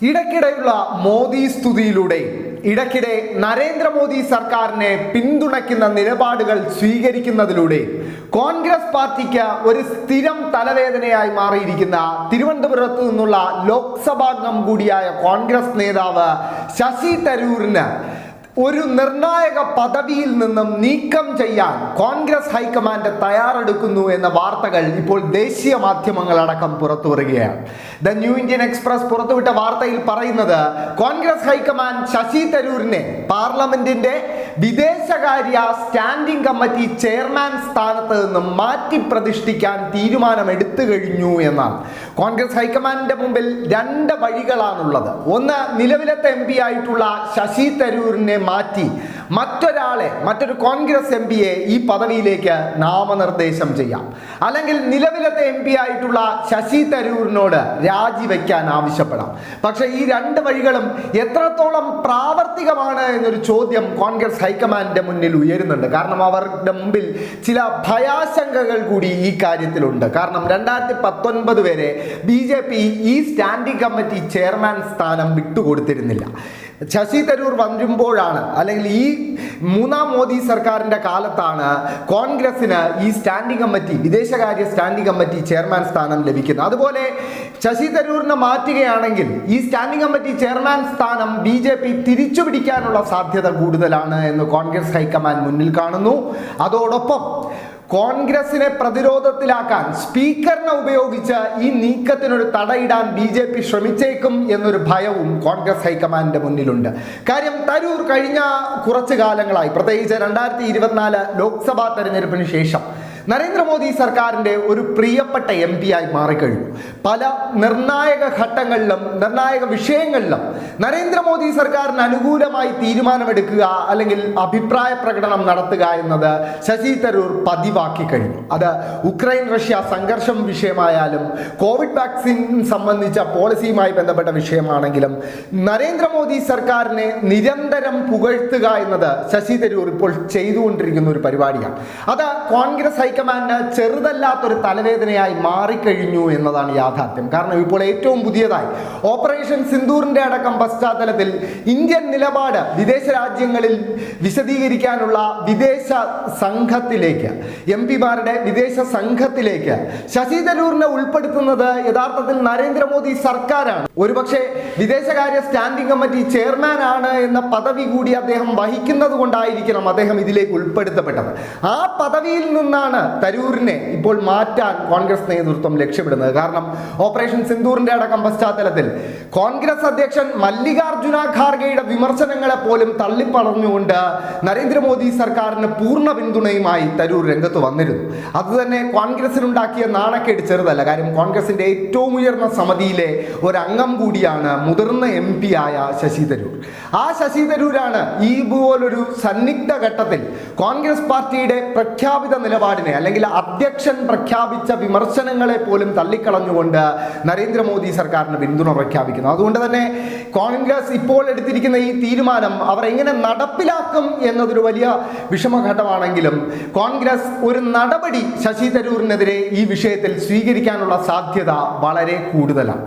ഇടയ്ക്കിടെയുള്ള മോദി സ്തുതിയിലൂടെ ഇടയ്ക്കിടെ നരേന്ദ്രമോദി സർക്കാരിനെ പിന്തുണയ്ക്കുന്ന നിലപാടുകൾ സ്വീകരിക്കുന്നതിലൂടെ കോൺഗ്രസ് പാർട്ടിക്ക് ഒരു സ്ഥിരം തലവേദനയായി മാറിയിരിക്കുന്ന തിരുവനന്തപുരത്ത് നിന്നുള്ള ലോക്സഭാംഗം കൂടിയായ കോൺഗ്രസ് നേതാവ് ശശി തരൂരിന് ഒരു നിർണായക പദവിയിൽ നിന്നും നീക്കം ചെയ്യാൻ കോൺഗ്രസ് ഹൈക്കമാൻഡ് തയ്യാറെടുക്കുന്നു എന്ന വാർത്തകൾ ഇപ്പോൾ ദേശീയ മാധ്യമങ്ങളടക്കം പുറത്തു വരികയാണ്. ദ ന്യൂ ഇന്ത്യൻ എക്സ്പ്രസ് പുറത്തുവിട്ട വാർത്തയിൽ പറയുന്നത് കോൺഗ്രസ് ഹൈക്കമാൻഡ് ശശി തരൂരിനെ പാർലമെന്റിന്റെ വിദേശകാര്യ സ്റ്റാൻഡിംഗ് കമ്മിറ്റി ചെയർമാൻ സ്ഥാനത്ത് നിന്നും മാറ്റി പ്രതിഷ്ഠിക്കാൻ തീരുമാനം എടുത്തു കഴിഞ്ഞു എന്നാണ്. കോൺഗ്രസ് ഹൈക്കമാൻഡിന്റെ മുമ്പിൽ രണ്ട് വഴികളാണുള്ളത്. ഒന്ന് നിലവിലത്തെ എം ആയിട്ടുള്ള ശശി തരൂരിനെ മാറ്റി. മറ്റൊരാളെ മറ്റൊരു കോൺഗ്രസ് എം പിയെ ഈ പദവിയിലേക്ക് നാമനിർദ്ദേശം ചെയ്യാം. അല്ലെങ്കിൽ നിലവിലത്തെ എം പി ആയിട്ടുള്ള ശശി തരൂരിനോട് രാജിവെക്കാൻ ആവശ്യപ്പെടാം. പക്ഷേ ഈ രണ്ട് വഴികളും എത്രത്തോളം പ്രാവർത്തികമാണ് എന്നൊരു ചോദ്യം കോൺഗ്രസ് ഹൈക്കമാൻഡിന്റെ മുന്നിൽ ഉയരുന്നുണ്ട്. കാരണം അവരുടെ മുമ്പിൽ ചില ഭയാശങ്കകൾ കൂടി ഈ കാര്യത്തിലുണ്ട്. കാരണം രണ്ടായിരത്തി പത്തൊൻപത് വരെ ബി ജെ പി ഈ സ്റ്റാൻഡിംഗ് കമ്മിറ്റി ചെയർമാൻ സ്ഥാനം വിട്ടുകൊടുത്തിരുന്നില്ല. ശശി തരൂർ വരുമ്പോഴാണ് അല്ലെങ്കിൽ ഈ മൂന്നാം മോദി സർക്കാരിന്റെ കാലത്താണ് കോൺഗ്രസിന് ഈ സ്റ്റാൻഡിംഗ് കമ്മിറ്റി വിദേശകാര്യ സ്റ്റാൻഡിംഗ് കമ്മിറ്റി ചെയർമാൻ സ്ഥാനം ലഭിക്കുന്നത്. അതുപോലെ ശശി തരൂരിനെ മാറ്റുകയാണെങ്കിൽ ഈ സ്റ്റാൻഡിംഗ് കമ്മിറ്റി ചെയർമാൻ സ്ഥാനം ബി ജെ പി തിരിച്ചു പിടിക്കാനുള്ള സാധ്യത കൂടുതലാണ് എന്ന് കോൺഗ്രസ് ഹൈക്കമാൻഡ് മുന്നിൽ കാണുന്നു. അതോടൊപ്പം കോൺഗ്രസിനെ പ്രതിരോധത്തിലാക്കാൻ സ്പീക്കറിനെ ഉപയോഗിച്ച് ഈ നീക്കത്തിനൊരു തടയിടാൻ ബി ജെ പി ശ്രമിച്ചേക്കും എന്നൊരു ഭയവും കോൺഗ്രസ് ഹൈക്കമാൻഡിന്റെ മുന്നിലുണ്ട്. കാര്യം തരൂർ കഴിഞ്ഞ കുറച്ചു കാലങ്ങളായി പ്രത്യേകിച്ച് രണ്ടായിരത്തി ഇരുപത്തിനാല് ലോക്സഭാ തെരഞ്ഞെടുപ്പിന് ശേഷം നരേന്ദ്രമോദി സർക്കാരിന്റെ ഒരു പ്രിയപ്പെട്ട എം ആയി മാറിക്കഴിഞ്ഞു. പല നിർണായക ഘട്ടങ്ങളിലും നിർണായക വിഷയങ്ങളിലും നരേന്ദ്രമോദി സർക്കാരിന് അനുകൂലമായി തീരുമാനമെടുക്കുക അല്ലെങ്കിൽ അഭിപ്രായ പ്രകടനം നടത്തുക എന്നത് ശശി തരൂർ പതിവാക്കി കഴിഞ്ഞു. അത് ഉക്രൈൻ റഷ്യ സംഘർഷം വിഷയമായാലും കോവിഡ് വാക്സിൻ സംബന്ധിച്ച പോളിസിയുമായി ബന്ധപ്പെട്ട വിഷയമാണെങ്കിലും നരേന്ദ്രമോദി സർക്കാരിനെ നിരന്തരം പുകഴ്ത്തുക എന്നത് ശശി തരൂർ ഇപ്പോൾ ചെയ്തുകൊണ്ടിരിക്കുന്ന ഒരു പരിപാടിയാണ്. അത് കോൺഗ്രസ് ഹൈക്കമാൻഡിന് ചെറുതല്ലാത്തൊരു തലവേദനയായി മാറിക്കഴിഞ്ഞു എന്നതാണ് യാഥാർത്ഥ്യം. കാരണം ഇപ്പോൾ ഏറ്റവും പുതിയതായി ഓപ്പറേഷൻ സിന്ദൂറിന്റെ അടക്കം പശ്ചാത്തലത്തിൽ ഇന്ത്യൻ നിലപാട് വിദേശ രാജ്യങ്ങളിൽ വിശദീകരിക്കാനുള്ള വിദേശ സംഘത്തിലേക്ക് എം പിമാരുടെ വിദേശ സംഘത്തിലേക്ക് ശശി തരൂരിനെ ഉൾപ്പെടുത്തുന്നത് യഥാർത്ഥത്തിൽ നരേന്ദ്രമോദി സർക്കാരാണ്. ഒരുപക്ഷെ വിദേശകാര്യ സ്റ്റാൻഡിംഗ് കമ്മിറ്റി ചെയർമാൻ ആണ് എന്ന പദവി കൂടി അദ്ദേഹം വഹിക്കുന്നത് കൊണ്ടായിരിക്കണം അദ്ദേഹം ഇതിലേക്ക് ഉൾപ്പെടുത്തപ്പെട്ടത്. ആ പദവിയിൽ നിന്നാണ് തരൂരിനെ ഇപ്പോൾ മാറ്റാൻ കോൺഗ്രസ് നേതൃത്വം ലക്ഷ്യമിടുന്നത്. കാരണം ഓപ്പറേഷൻ സിന്ദൂറിന്റെ അടക്കം പശ്ചാത്തലത്തിൽ കോൺഗ്രസ് അധ്യക്ഷൻ മല്ലികാർജുന ഖാർഗെയുടെ വിമർശനങ്ങളെ പോലും തള്ളിപ്പറഞ്ഞുകൊണ്ട് നരേന്ദ്രമോദി സർക്കാരിന് പൂർണ പിന്തുണയുമായി തരൂർ രംഗത്ത് വന്നിരുന്നു. അതുതന്നെ കോൺഗ്രസിനുണ്ടാക്കിയ നാണക്കേട് ചെറുതല്ല. കാര്യം കോൺഗ്രസിന്റെ ഏറ്റവും ഉയർന്ന സമിതിയിലെ ഒരംഗം കൂടിയാണ് മുതിർന്ന എം പി ആയ ശശി തരൂർ. ആ ശശി തരൂരാണ് ഈ പോലൊരു സന്നിഗ്ധ ഘട്ടത്തിൽ കോൺഗ്രസ് പാർട്ടിയുടെ പ്രഖ്യാപിത നിലപാടിനെ അല്ലെങ്കിൽ അധ്യക്ഷൻ പ്രഖ്യാപിച്ച വിമർശനങ്ങളെ പോലും തള്ളിക്കളഞ്ഞുകൊണ്ട് നരേന്ദ്രമോദി സർക്കാരിന് പിന്തുണ പ്രഖ്യാപിക്കുന്നു. അതുകൊണ്ട് തന്നെ കോൺഗ്രസ് ഇപ്പോൾ എടുത്തിരിക്കുന്ന ഈ തീരുമാനം അവർ എങ്ങനെ നടപ്പിലാക്കും എന്നതൊരു വലിയ വിഷമഘട്ടമാണെങ്കിലും കോൺഗ്രസ് ഒരു നടപടി ശശി തരൂരിനെതിരെ ഈ വിഷയത്തിൽ സ്വീകരിക്കാനുള്ള സാധ്യത വളരെ കൂടുതലാണ്.